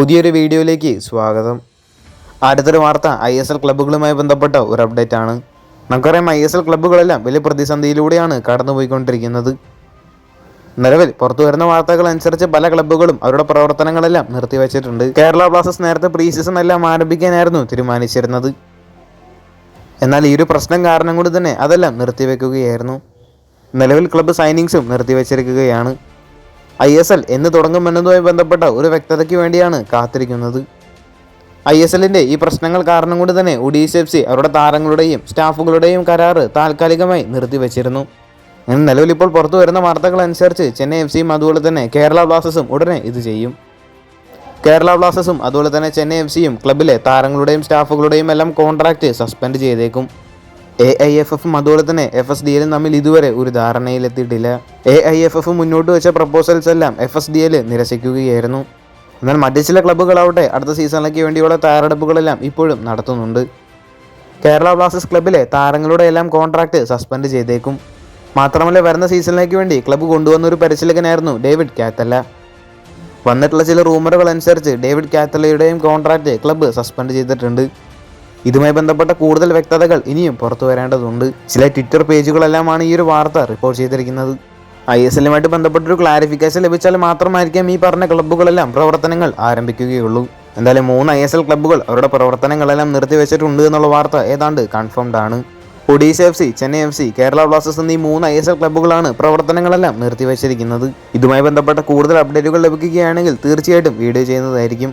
പുതിയൊരു വീഡിയോയിലേക്ക് സ്വാഗതം. അടുത്തൊരു വാർത്ത ഐ എസ് എൽ ക്ലബ്ബുകളുമായി ബന്ധപ്പെട്ട ഒരു അപ്ഡേറ്റ് ആണ് നമുക്കറിയാം ഐ എസ് എൽ ക്ലബ്ബുകളെല്ലാം വലിയ പ്രതിസന്ധിയിലൂടെയാണ് കടന്നുപോയിക്കൊണ്ടിരിക്കുന്നത്. നിലവിൽ പുറത്തു വരുന്ന വാർത്തകൾ അനുസരിച്ച് പല ക്ലബ്ബുകളും അവരുടെ പ്രവർത്തനങ്ങളെല്ലാം നിർത്തിവച്ചിട്ടുണ്ട്. കേരള ബ്ലാസ്റ്റേഴ്സ് നേരത്തെ പ്രീ സീസൺ എല്ലാം ആരംഭിക്കാനായിരുന്നു തീരുമാനിച്ചിരുന്നത്. എന്നാൽ ഈ ഒരു പ്രശ്നം കാരണം കൊണ്ട് തന്നെ അതെല്ലാം നിർത്തിവെക്കുകയായിരുന്നു. നിലവിൽ ക്ലബ്ബ് സൈനിങ്സും നിർത്തിവച്ചിരിക്കുകയാണ്. ഐ എസ് എൽ എന്ന് തുടങ്ങുമെന്നതുമായി ബന്ധപ്പെട്ട ഒരു വ്യക്തതയ്ക്ക് വേണ്ടിയാണ് കാത്തിരിക്കുന്നത്. ഐ എസ് എല്ലിന്റെ ഈ പ്രശ്നങ്ങൾ കാരണം കൊണ്ട് തന്നെ ഒഡീഷ എഫ് സി അവരുടെ താരങ്ങളുടെയും സ്റ്റാഫുകളുടെയും കരാറ് താൽക്കാലികമായി നിർത്തിവച്ചിരുന്നു. എന്നാൽ നിലവിൽ ഇപ്പോൾ പുറത്തു വരുന്ന വാർത്തകൾ അനുസരിച്ച് ചെന്നൈ എഫ് സിയും അതുപോലെ തന്നെ കേരള ബ്ലാസ്റ്റേഴ്സും ഉടനെ ഇത് ചെയ്യും. കേരള ബ്ലാസ്റ്റേഴ്സും അതുപോലെ തന്നെ ചെന്നൈ എഫ് സിയും ക്ലബിലെ താരങ്ങളുടെയും സ്റ്റാഫുകളുടെയും എല്ലാം കോൺട്രാക്റ്റ് സസ്പെൻഡ് ചെയ്തേക്കും. എ ഐ എഫ് എഫും അതുപോലെ തന്നെ എഫ് എസ് ഡി എല്ലും തമ്മിൽ ഇതുവരെ ഒരു ധാരണയിലെത്തിയിട്ടില്ല. എ ഐ എഫ് എഫ് മുന്നോട്ട് വെച്ച പ്രപ്പോസൽസ് എല്ലാം എഫ് എസ് ഡി എൽ നിരസിക്കുകയായിരുന്നു. എന്നാൽ മറ്റു ചില ക്ലബ്ബുകളാവട്ടെ അടുത്ത സീസണിലേക്ക് വേണ്ടിയുള്ള തയ്യാറെടുപ്പുകളെല്ലാം ഇപ്പോഴും നടത്തുന്നുണ്ട്. കേരള ബ്ലാസ്റ്റേഴ്സ് ക്ലബ്ബിലെ താരങ്ങളുടെ എല്ലാം കോൺട്രാക്റ്റ് സസ്പെൻഡ് ചെയ്തേക്കും. മാത്രമല്ല വരുന്ന സീസണിലേക്ക് വേണ്ടി ക്ലബ്ബ് കൊണ്ടുവന്ന ഒരു പരിശീലകനായിരുന്നു ഡേവിഡ് കാത്തല്ല. വന്നിട്ടുള്ള ചില റൂമറുകൾ അനുസരിച്ച് ഡേവിഡ് കാത്തലയുടെയും കോൺട്രാക്റ്റ് ക്ലബ്ബ് സസ്പെൻഡ് ചെയ്തിട്ടുണ്ട്. ഇതുമായി ബന്ധപ്പെട്ട കൂടുതൽ വ്യക്തതകൾ ഇനിയും പുറത്തു വരേണ്ടതുണ്ട്. ചില ട്വിറ്റർ പേജുകളെല്ലാമാണ് ഈ ഒരു വാർത്ത റിപ്പോർട്ട് ചെയ്തിരിക്കുന്നത്. ഐ എസ് എല്ലുമായിട്ട് ബന്ധപ്പെട്ടൊരു ക്ലാരിഫിക്കേഷൻ ലഭിച്ചാൽ മാത്രമായിരിക്കും ഈ പറഞ്ഞ ക്ലബ്ബുകളെല്ലാം പ്രവർത്തനങ്ങൾ ആരംഭിക്കുകയുള്ളൂ. എന്തായാലും മൂന്ന് ഐ എസ് എൽ ക്ലബ്ബുകൾ അവരുടെ പ്രവർത്തനങ്ങളെല്ലാം നിർത്തിവെച്ചിട്ടുണ്ട് എന്നുള്ള വാർത്ത ഏതാണ്ട് കൺഫേംഡ് ആണ്. Odisha F C Chennai F C Kerala Blasters എന്നീ മൂന്ന് ഐ എസ് എൽ ക്ലബ്ബുകളാണ് പ്രവർത്തനങ്ങളെല്ലാം നിർത്തിവെച്ചിരിക്കുന്നത്. ഇതുമായി ബന്ധപ്പെട്ട കൂടുതൽ അപ്ഡേറ്റുകൾ ലഭിക്കുകയാണെങ്കിൽ തീർച്ചയായിട്ടും വീഡിയോ ചെയ്യുന്നതായിരിക്കും.